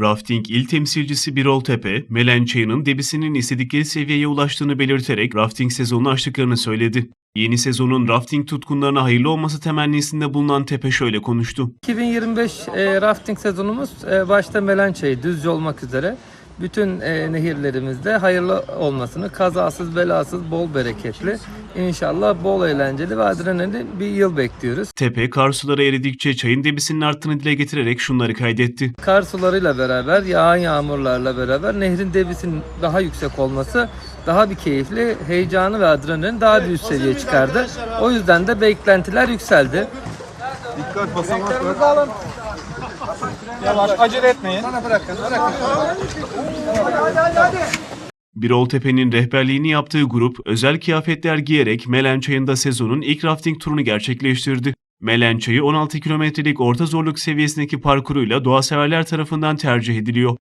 Rafting il temsilcisi Birol Tepe, Melen Çayı'nın debisinin istedikleri seviyeye ulaştığını belirterek rafting sezonunu açtıklarını söyledi. Yeni sezonun rafting tutkunlarına hayırlı olması temennisinde bulunan Tepe şöyle konuştu. 2025 e, rafting sezonumuz e, başta Melençayı, Düzce olmak üzere bütün e, nehirlerimizde hayırlı olmasını, kazasız, belasız, bol bereketli, inşallah bol eğlenceli ve adrenalin bir yıl bekliyoruz. Tepe, kar suları eridikçe çayın debisinin arttığını dile getirerek şunları kaydetti. Kar sularıyla beraber, yağan yağmurlarla beraber nehrin debisinin daha yüksek olması daha bir keyifli, heyecanı ve adrenalin daha bir üst seviyeye çıkardı. O yüzden de beklentiler yükseldi. Dikkat basamak var. Yavaş acele etmeyin. Birol Tepe'nin rehberliğini yaptığı grup özel kıyafetler giyerek Melen Çayı'nda sezonun ilk rafting turunu gerçekleştirdi. Melen Çayı 16 kilometrelik orta zorluk seviyesindeki parkuruyla doğa severler tarafından tercih ediliyor.